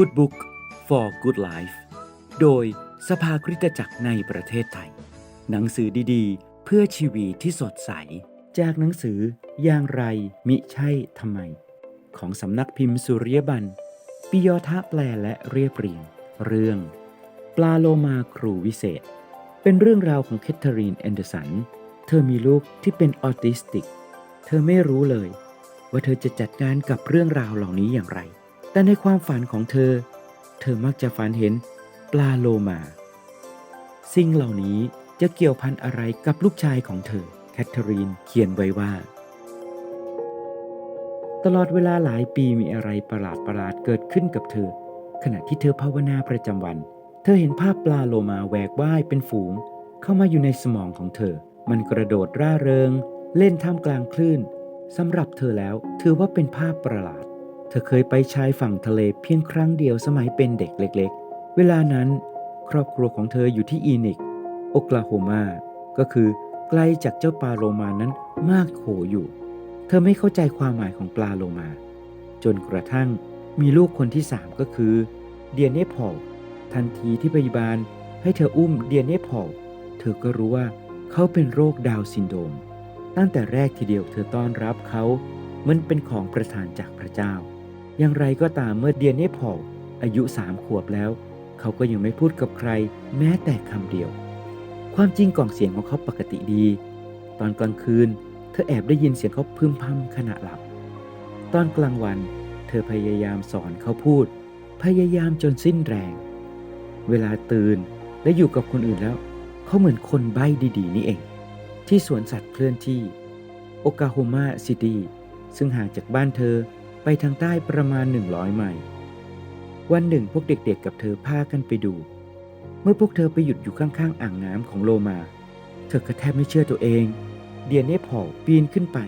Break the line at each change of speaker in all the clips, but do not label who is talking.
Good Book for Good Life โดยสภาคริสตจักรในประเทศไทย หนังสือดีๆ เพื่อชีวิตที่สดใส จากหนังสืออย่างไรมิใช่ทำไม ของสำนักพิมพ์สุริยบันปิยทะแปลและเรียบเรียง เรื่อง ปลาโลมาครูวิเศษ เป็นเรื่องราวของแคทเธอรีนแอนเดอร์สัน เธอมีลูกที่เป็นออทิสติก เธอไม่รู้เลย ว่าเธอจะจัดการกับเรื่องราวเหล่านี้อย่างไร แต่ในความฝันของเธอ เธอมักจะฝันเห็นปลาโลมา สิ่งเหล่านี้จะเกี่ยวพันอะไรกับลูกชายของเธอ แคทเธอรีนเขียนไว้ว่า ตลอดเวลาหลายปีมีอะไรประหลาดประหลาดเกิดขึ้นกับเธอ ขณะที่เธอภาวนาประจำวัน เธอเห็นภาพปลาโลมาแหวกว่ายเป็นฝูง เข้ามาอยู่ในสมองของเธอ มันกระโดดร่าเริง เล่นท่ามกลางคลื่นสำหรับเธอแล้วถือว่าเป็นภาพประหลาด ธอเคยไปชายฝั่งทะเลเพียงครั้งเดียวสมัยเป็นเด็กเล็ก ๆ เวลานั้น ครอบครัวของเธออยู่ที่อีนิก โอกลาโฮมา ก็คือไกลจากเจ้าปลาโลมานั้นมากโขอยู่ เธอไม่เข้าใจความหมายของปลาโลมา จนกระทั่งมีลูกคนที่สามก็คือ เดียเนพอลทันทีที่พยาบาลให้เธออุ้มเดียเนพอลเธอก็รู้ว่าเขาเป็นโรคดาวซินโดม ตั้งแต่แรกทีเดียวเธอต้อนรับเขาเหมันเป็นของประทานจากพระเจ้า อย่างไรก็ตามเมื่อเดียเนพอลอายุสามขวบแล้ว เขาก็ยังไม่พูดกับใคร แม้แต่คำเดียว ความจริงกล่องเสียงของเขาปกติดี ตอนกลางคืน เธอแอบได้ยินเสียงเขาพึมพำขณะหลับ ตอนกลางวัน เธอพยายามสอนเขาพูด พยายามจนสิ้นแรง เวลาตื่นและอยู่กับคนอื่นแล้ว เขาเหมือนคนใบ้ดีๆ นี่เอง ที่สวนสัตว์เคลื่อนที่ โอกาโฮมาซิตี้ซึ่งห่างจากบ้านเธอ ไปทางใต้ประมาณ 100 ไมล์ วันหนึ่งพวกเด็กๆกับเธอพากันไปดู เมื่อพวกเธอไปหยุดอยู่ข้างๆ อ่างน้ำของโลมา เธอก็แทบไม่เชื่อตัวเอง เดียนเนพอลปีนขึ้นไป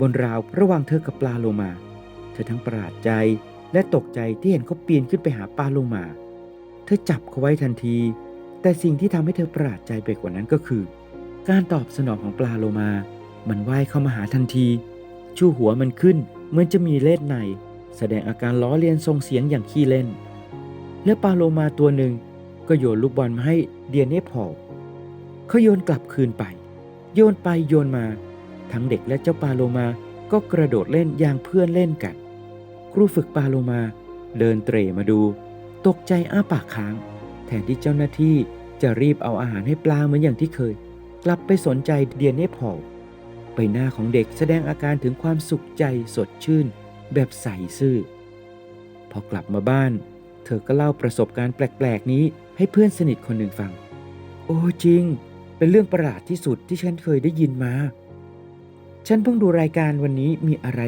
บนราวระหว่างเธอกับปลาโลมา เธอทั้งประหลาดใจและตกใจที่เห็นเขาปีนขึ้นไปหาปลาโลมา เธอจับเขาไว้ทันที แต่สิ่งที่ทำให้เธอประหลาดใจไปกว่านั้นก็คือ การตอบสนองของปลาโลมา มันว่ายเข้ามาหาทันที ชูหัวมันขึ้น เหมือนจะมีเลือดใน แสดงอาการล้อเลียนทรงเสียงอย่างขี้เล่น และปลาโลมาตัวหนึ่งก็โยนลูกบอลมาให้เดียเนพอลเขาโยนกลับคืนไป โยนไปโยนมา ทั้งเด็กและเจ้าปลาโลมาก็กระโดดเล่นอย่างเพื่อนเล่นกัน ครูฝึกปลาโลมาเดินเตร่มาดู ตกใจอ้าปากค้าง แทนที่เจ้าหน้าที่จะรีบเอาอาหารให้ปลาเหมือนอย่างที่เคย กลับไปสนใจเดียนเนพอล ใบหน้าของเด็กแสดงอาการถึงความสุขใจสดชื่น แบบใสซื่อ พอกลับมาบ้าน เธอก็เล่าประสบการณ์แปลกๆนี้ให้เพื่อนสนิทคนหนึ่งฟัง โอ้จริง เป็นเรื่องประหลาดที่สุดที่ฉันเคยได้ยินมา ฉันเพิ่งดูรายการวันนี้มีอะไร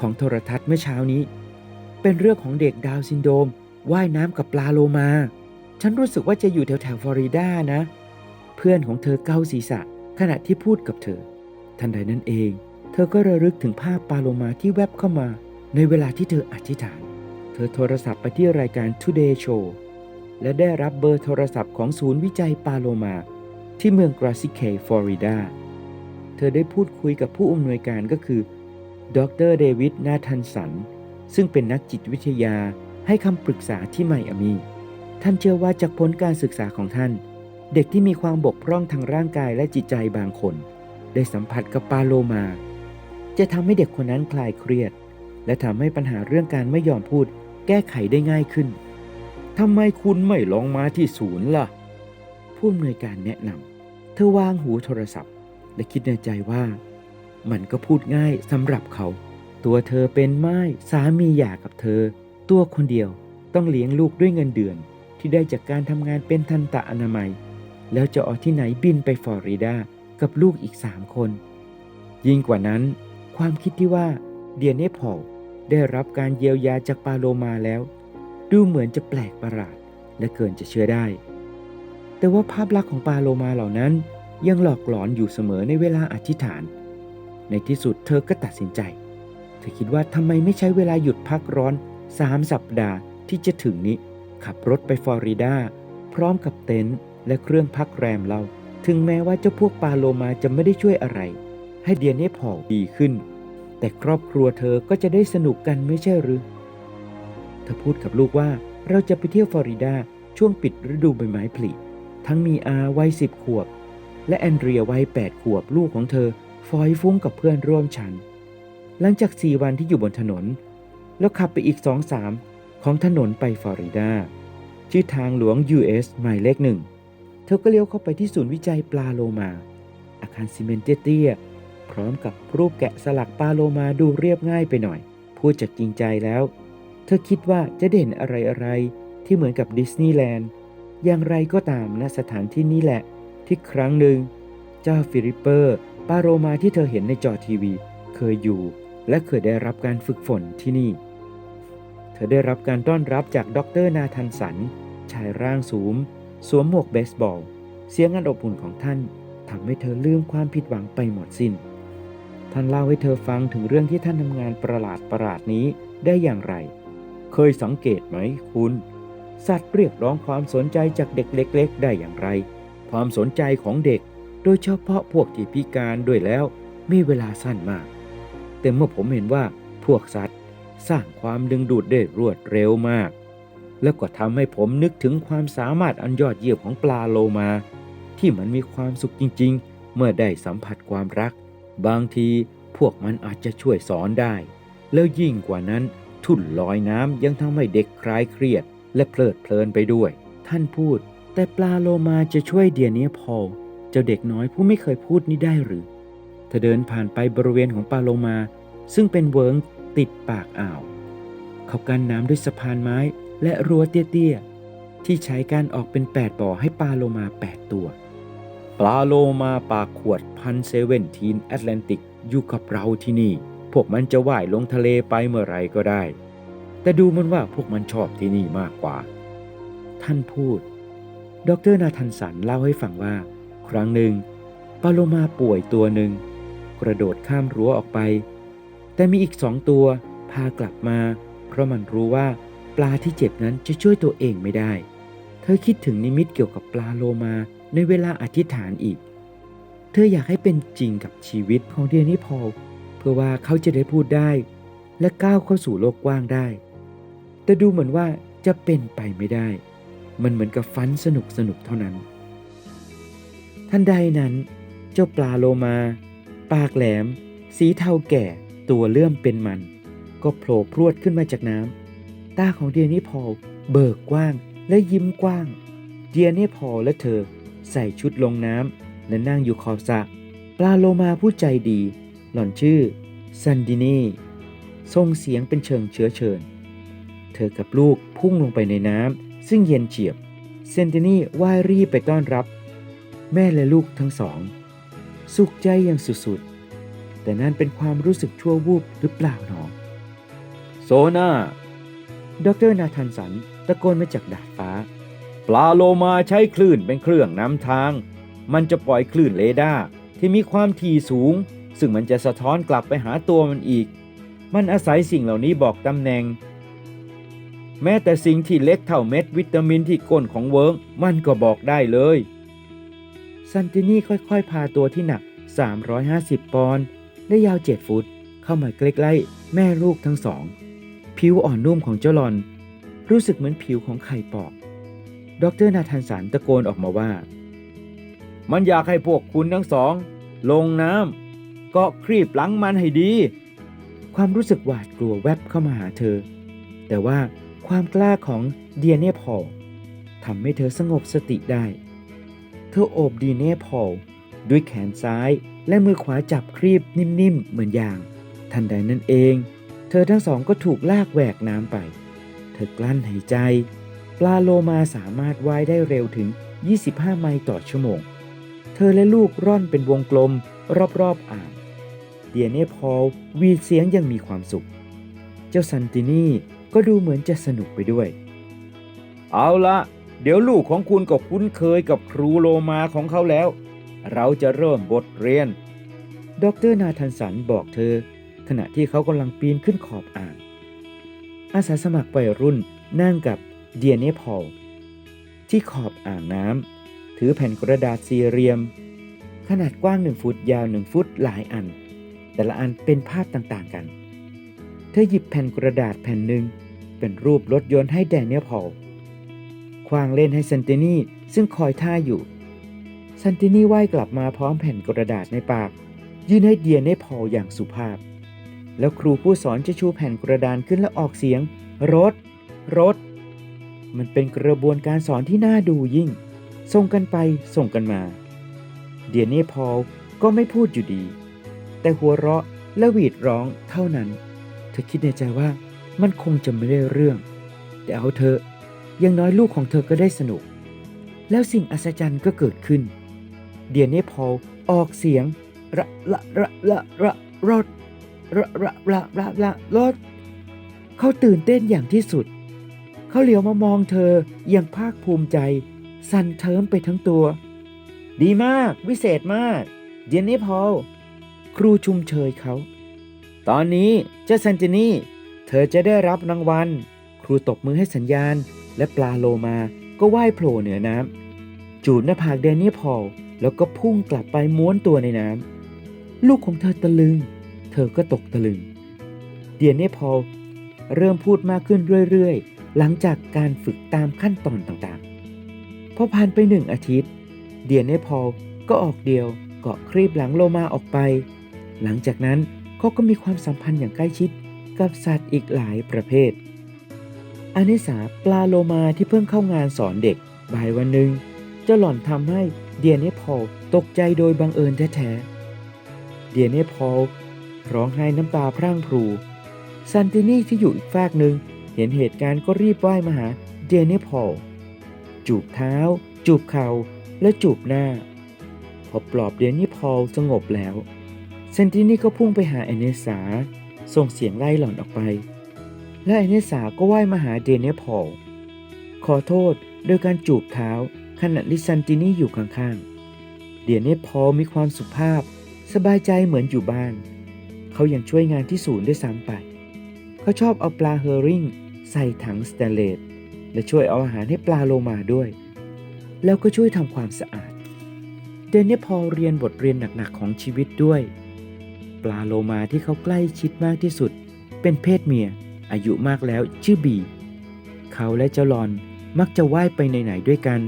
ของโทรทัศน์เมื่อเช้านี้ เป็นเรื่องของเด็กดาวซินโดมว่ายน้ำกับปลาโลมา ฉันรู้สึกว่าจะอยู่แถวแถวฟลอริดานะ เพื่อนของเธอเกาศีรษะขณะที่พูดกับเธอ ทันใดนั้นเอง เธอก็ระลึกถึงภาพปาโลมาที่แวบเข้ามา ในเวลาที่เธออธิษฐาน เธอโทรศัพท์ไปที่รายการ Today Show และได้รับเบอร์โทรศัพท์ของศูนย์วิจัยปาโลมา ที่เมืองกราซิเคฟลอริดา เธอได้พูดคุยกับผู้อำนวยการก็คือ ดรเดวิดนาทันสัน ซึ่งเป็นนักจิตวิทยาให้คำปรึกษาที่ไมอามี ท่านเชื่อว่าจากผลการศึกษาของท่าน เด็กที่มีความบกพร่องทางร่างกายและจิตใจบางคน ได้สัมผัสกับปลาโลมา จะทำให้เด็กคนนั้นคลายเครียด และทำให้ปัญหาเรื่องการไม่ยอมพูดแก้ไขได้ง่ายขึ้นทำไมคุณไม่ลองมาที่ศูนย์ล่ะ ผู้อำนวยการแนะนำเธอวางหูโทรศัพท์ และคิดในใจว่า มันก็พูดง่ายสำหรับเขา ตัวเธอเป็นไม้สามีหย่ากับเธอ ตัวคนเดียวต้องเลี้ยงลูกด้วยเงินเดือน ที่ได้จากการทำงานเป็นทันตะอนามัย แล้วจะออกที่ไหนบินไปฟลอริดา กับลูกอีกสามคน ยิ่งกว่านั้น ความคิดที่ว่าเดียเนพอลได้รับการเยียวยาจากปาโลมาแล้ว ดูเหมือนจะแปลกประหลาดและเกินจะเชื่อได้ แต่ว่าภาพลักษณ์ของปาโลมาเหล่านั้น ยังหลอกหลอนอยู่เสมอในเวลาอธิษฐาน ในที่สุดเธอก็ตัดสินใจ เธอคิดว่าทำไมไม่ใช้เวลาหยุดพักร้อนสามสัปดาห์ที่จะถึงนี้ ขับรถไปฟลอริดาพร้อมกับเต็นท์และเครื่องพักแรมเรา ถึงแม้ว่าเจ้าพวกปาโลมาจะไม่ได้ช่วยอะไร ให้เดียเนพอดีขึ้น แต่ครอบครัวเธอก็จะได้สนุกกันไม่ใช่หรือเธธอพูดกับลูกว่าเราจะไปเที่ยวฟลอริดาช่วงปิดฤดูใบไม้ผลิทั้งมีอาวัยสิบขวบ และแอนเดรียวัยแปดขวบลูกของเธอฟอยฟุ้งกับเพื่อนร่วมชั้นหลังจากสี่วันที่อยู่บนถนน แล้วขับไปอีกสองสามของถนนไปฟลอริดาชื่อทางหลวง US หมายเลขหนึ่ง เธอก็เลี้ยวเข้าไปที่ศูนย์วิจัยปลาโลมา อาคารซีเมนต์เตี้ยพร้อมกับรูปแกะสลักปลาโลมาดูเรียบง่ายไปหน่อย พูดจากจริงใจแล้ว เธอคิดว่าจะเด่นอะไรๆที่เหมือนกับดิสนีย์แลนด์ อย่างไรก็ตามณสถานที่นี้แหละ ที่ครั้งหนึ่ง เจ้าฟิลิปเปอร์ปลาโรมาที่เธอเห็นในจอทีวี เคยอยู่ และเคยได้รับการฝึกฝนที่นี่ เธอได้รับการต้อนรับจากดรนาธันสัน ชายร่างสูง สวมหมวกเบสบอล เสียงอันอบอุ่นของท่านทำให้เธอลืมความผิดหวังไปหมดสิน้น ท่านเล่าให้เธอฟังถึงเรื่องที่ท่านทำงานประหลาดประหลาดนี้ได้อย่างไร เคยสังเกตไหมคุณ สัตว์เรียกร้องความสนใจจากเด็กเล็ก ๆ ได้อย่างไร ความสนใจของเด็ก โดยเฉพาะพวกที่พิการด้วยแล้วมีเวลาสั้นมาก แต่เมื่อผมเห็นว่าพวกสัตว์สร้างความดึงดูดได้รวดเร็วมาก แล้วก็ทำให้ผมนึกถึงความสามารถอันยอดเยี่ยมของปลาโลมา ที่มันมีความสุขจริง ๆ เมื่อได้สัมผัสความรัก บางทีพวกมันอาจจะช่วยสอนได้ แล้วยิ่งกว่านั้น ทุ่นลอยน้ำยังทำให้เด็กคลายเครียด และเพลิดเพลินไปด้วย ท่านพูด แต่ปลาโลมาจะช่วยเดียเนียพอเจ้าเด็กน้อยผู้ไม่เคยพูดนี้ได้หรือเธอเดินผ่านไปบริเวณของปลาโลมา ซึ่งเป็นเวิงติดปากอ่าว เขากันน้ำด้วยสะพานไม้ และรั้วเตี้ยๆ ที่ใช้การออกเป็น 8 บ่อให้ปลาโลมา 8 ตัว ปลาโลมาปากขวดพันเซเว่นทีนแอตแลนติกอยู่กับเราที่นี่ พวกมันจะว่ายลงทะเลไปเมื่อไรก็ได้ แต่ดูมันว่าพวกมันชอบที่นี่มากกว่า ท่านพูด ดรนาธันสันเล่าให้ฟังว่า ครั้งหนึ่งปลาโลมาป่วยตัวหนึ่ง กระโดดข้ามรั้วออกไป แต่มีอีกสองตัวพากลับมา เพราะมันรู้ว่า ปลาที่เจ็บนั้นจะช่วยตัวเองไม่ได้ เธอคิดถึงนิมิตเกี่ยวกับปลาโลมาในเวลาอธิษฐานอีก เธออยากให้เป็นจริงกับชีวิตของเดียนี่พอลเพื่อว่าเขาจะได้พูดได้ และก้าวเข้าสู่โลกกว้างได้ แต่ดูเหมือนว่าจะเป็นไปไม่ได้ มันเหมือนกับฟันสนุกสนุกเท่านั้น ทันใดนั้น เจ้าปลาโลมา ปากแหลม สีเทาแก่ตัวเลื่อมเป็นมัน ก็โผล่พรวดขึ้นมาจากน้ำ ตาของเดียนี่พอลเบิกกว้างและยิ้มกว้าง เดียนี่พอลและเธอใส่ชุดลงน้ำและนั่งอยู่ขอบสระปลาโลมาผู้ใจดี หล่อนชื่อซันดินีส่งเสียงเป็นเชิงเชื้อเชิญ เธอกับลูกพุ่งลงไปในน้ำซึ่งเย็นเฉียบ เซนตินีว่ายรีบไปต้อนรับ แม่และลูกทั้งสอง สุขใจอย่างสุดๆ แต่นั่นเป็นความรู้สึกชั่ววูบหรือเปล่าหนอ โซนา ดรนาธันสันตะโกนมาจากดาดฟ้า ปลาโลมาใช้คลื่นเป็นเครื่องนำทาง มันจะปล่อยคลื่นเรดาร์ที่มีความถี่สูง ซึ่งมันจะสะท้อนกลับไปหาตัวมันอีก มันอาศัยสิ่งเหล่านี้บอกตำแหน่ง แม้แต่สิ่งที่เล็กเท่าเม็ดวิตามินที่ก้นของเวิร์งมันก็บอกได้เลยซันตินี่ค่อยๆ พาตัวที่หนัก 350 ปอนด์และยาว 7 ฟุต เข้ามาใกล้ๆ แม่ลูกทั้งสอง ผิวอ่อนนุ่มของเจ้าหลอน รู้สึกเหมือนผิวของไข่ปอกดรนาธานสันตะโกนออกมาว่า มันอยากให้พวกคุณทั้งสอง ลงน้ำกาะครีบหลังมันให้ดี ความรู้สึกหวาดกลัวแวบเข้ามาหาเธอ แต่ว่าความกล้าของเดียเน่พอลทำให้เธอสงบสติได้ เธอโอบดีเน่พอลด้วยแขนซ้ายและมือขวาจับครีบนิ่มๆเหมือนยาง ทันใดนั้นเอง เธอทั้งสองก็ถูกลากแหวกน้ำไป เธอกลั้นหายใจ ปลาโลมาสามารถว่ายได้เร็วถึง 25 ไมล์ต่อชั่วโมง เธอและลูกร่อนเป็นวงกลมรอบๆอ่างเดียเน่พอลวีดเสียงอยังมีความสุข เจ้าซันตินี่ก็ดูเหมือนจะสนุกไปด้วย เอาละเดี๋ยวลูกของคุณก็คุ้นเคยกับครูโลมาของเขาแล้ว เราจะเริ่มบทเรียน ดรนาธันสันบอกเธอ ขณะที่เขากำลังปีนขึ้นขอบอ่าง อาสาสมัครวัยรุ่นนั่งกับเดียเนพอลที่ขอบอ่างน้ำถือแผ่นกระดาษสี่เหลี่ยม ขนาดกว้างหนึ่งฟุตยาวหนึ่งฟุตหลายอัน แต่ละอันเป็นภาพต่างๆกัน เธอหยิบแผ่นกระดาษแผ่นหนึ่งเป็นรูปรถยนต์ให้แดเนียลพอลควางเล่นให้ซันตินีซึ่งคอยท่าอยู่ ซันตินีว่ายกลับมาพร้อมแผ่นกระดาษในปาก ยื่นให้เดียเนพอลอย่างสุภาพ แล้วครูผู้สอนจะชูแผ่นกระดานขึ้นและออกเสียง รถ รถ มันเป็นกระบวนการสอนที่น่าดูยิ่ง ส่งกันไปส่งกันมา เดียเน่พอลก็ไม่พูดอยู่ดี แต่หัวเราะและหวีดร้องเท่านั้น เธอคิดในใจว่ามันคงจะไม่ได้เรื่อง แต่เอาเธอยังน้อยลูกของเธอก็ได้สนุก แล้วสิ่งอัศจรรย์ก็เกิดขึ้น เดียเน่พอลออกเสียงระละระละระรถ ระระระระระรถเขาตื่นเต้นอย่างที่สุด เขาเหลียวมามองเธออย่างภาคภูมิใจ สั่นเทิมไปทั้งตัว ดีมาก วิเศษมากเจนนี่พอลครูชุมเชยเขา ตอนนี้เจ้าซันจินี่ เธอจะได้รับรางวัล ครูตบมือให้สัญญาณ และปลาโลมาก็ว่ายโผล่เหนือน้ำจูบหน้าผากแดนนี่พอลแล้วก็พุ่งกลับไปม้วนตัวในน้ำลูกของเธอตะลึง ธอก็ตกตะลึง เดียนนี่พอลเริ่มพูดมากขึ้นเรื่อยๆ หลังจากการฝึกตามขั้นตอนต่างๆ พอผ่านไปหนึ่งอาทิตย์ เดียนนี่พอลก็ออกเดียวเกาะครีบหลังโลมาออกไป หลังจากนั้นเขาก็มีความสัมพันธ์อย่างใกล้ชิดกับสัตว์อีกหลายประเภท อานิสาปลาโลมาที่เพิ่งเข้างานสอนเด็กบ่ายวันหนึ่งเจ้าหล่อนทำให้เดียนนี่พอลตกใจโดยบังเอิญแท้ๆ เดียนนี่พอล ร้องไห้น้ำตาพร่างพรู ซันตินี่ที่อยู่อีกฝากหนึ่งเห็นเหตุการณ์ก็รีบว่ายมาหาเดนิพอลจูบเท้า จูบเข่าและจูบหน้า พอปลอบเดนนี่พอลสงบแล้วเซนตินี่ก็พุ่งไปหาแอเนสาส่งเสียงไล่หล่อนออกไป และแอเนสาก็ว่ายมาหาเดนเนพอลขอโทษโดยการจูบเท้าขณะที่ซันตินี่อยู่ข้างๆ เดียนเนพอลมีความสุภาพ สบายใจเหมือนอยู่บ้าน เขายังช่วยงานที่ศูนย์ด้วยซ้ำไป เขาชอบเอาปลาเฮอริ่งใส่ถังสแตนเลสและช่วยเอาอาหารให้ปลาโลมาด้วย แล้วก็ช่วยทำความสะอาด เดนเนพอเรียนบทเรียนหนักๆของชีวิตด้วย ปลาโลมาที่เขาใกล้ชิดมากที่สุด เป็นเพศเมีย อายุมากแล้วชื่อบี เขาและเจ้าลอนมักจะว่ายไปไหนๆด้วยกัน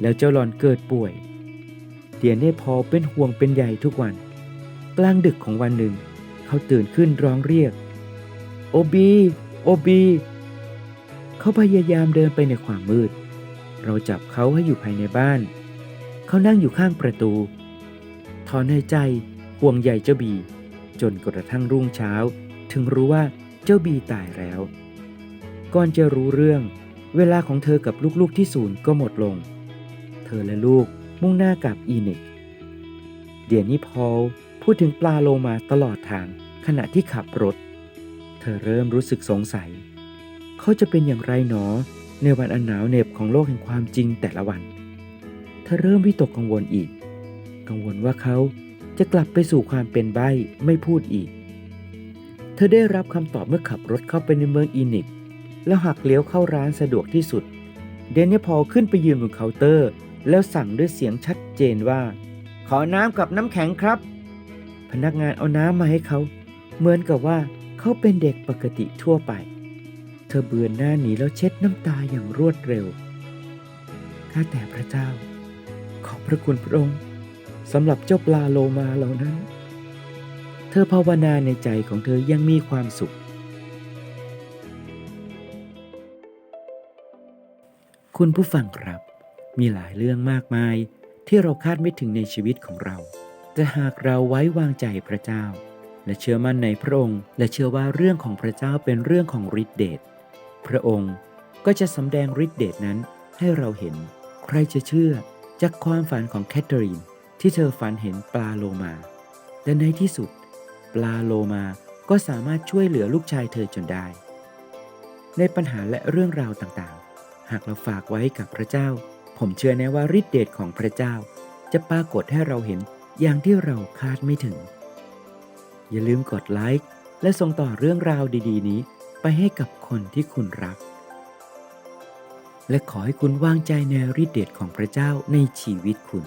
แล้วเจ้าลอนเกิดป่วยเดียนเน่พอเป็นห่วงเป็นใยทุกวัน กลางดึกของวันหนึ่ง เขาตื่นขึ้นร้องเรียก โอบี โอบี เขาพยายามเดินไปในความมืด เราจับเขาให้อยู่ภายในบ้าน เขานั่งอยู่ข้างประตู ถอนหายใจห่วงใยเจ้าบี จนกระทั่งรุ่งเช้า ถึงรู้ว่าเจ้าบีตายแล้ว ก่อนจะรู้เรื่อง เวลาของเธอกับลูกๆที่ศูนย์ก็หมดลง เธอและลูกมุ่งหน้ากลับอีนิก เดียนี่พอล พูดถึงปลาโลมาตลอดทางขณะที่ขับรถ เธอเริ่มรู้สึกสงสัย เขาจะเป็นอย่างไรหนอ ในวันอันหนาวเหน็บของโลกแห่งความจริงแต่ละวัน เธอเริ่มวิตกกังวลอีก กังวลว่าเขาจะกลับไปสู่ความเป็นใบ้ไม่พูดอีก เธอได้รับคำตอบเมื่อขับรถเข้าไปในเมืองอีนิกแล้วหักเลี้ยวเข้าร้านสะดวกที่สุด เดนนี่พอขึ้นไปยืนบนเคาน์เตอร์ แล้วสั่งด้วยเสียงชัดเจนว่า ขอน้ำกับน้ำแข็งครับ พนักงานเอาน้ำมาให้เขา เหมือนกับว่าเขาเป็นเด็กปกติทั่วไป เธอเบือนหน้าหนีแล้วเช็ดน้ำตาอย่างรวดเร็ว ข้าแต่พระเจ้า ขอบพระคุณพระองค์สำหรับเจ้าปลาโลมาเหล่านั้น เธอภาวนาในใจของเธอยังมีความสุข คุณผู้ฟังครับ มีหลายเรื่องมากมายที่เราคาดไม่ถึงในชีวิตของเรา แต่หากเราไว้วางใจพระเจ้า และเชื่อมั่นในพระองค์ และเชื่อว่าเรื่องของพระเจ้าเป็นเรื่องของฤทธิเดชพระองค์ก็จะสำแดงฤทธิเดชนั้นให้เราเห็น ใครจะเชื่อจากความฝันของแคทเธอรีนที่เธอฝันเห็นปลาโลมา และในที่สุด ปลาโลมาก็สามารถช่วยเหลือลูกชายเธอจนได้ ในปัญหาและเรื่องราวต่างๆ หากเราฝากไว้กับพระเจ้า ผมเชื่อแน่ว่าฤทธิเดชของพระเจ้า จะปรากฏให้เราเห็น อย่างที่เราคาดไม่ถึง อย่าลืมกดไลค์และส่งต่อเรื่องราวดีๆ นี้ไปให้กับคนที่คุณรัก และขอให้คุณวางใจในฤทธิเดชของพระเจ้าในชีวิตคุณ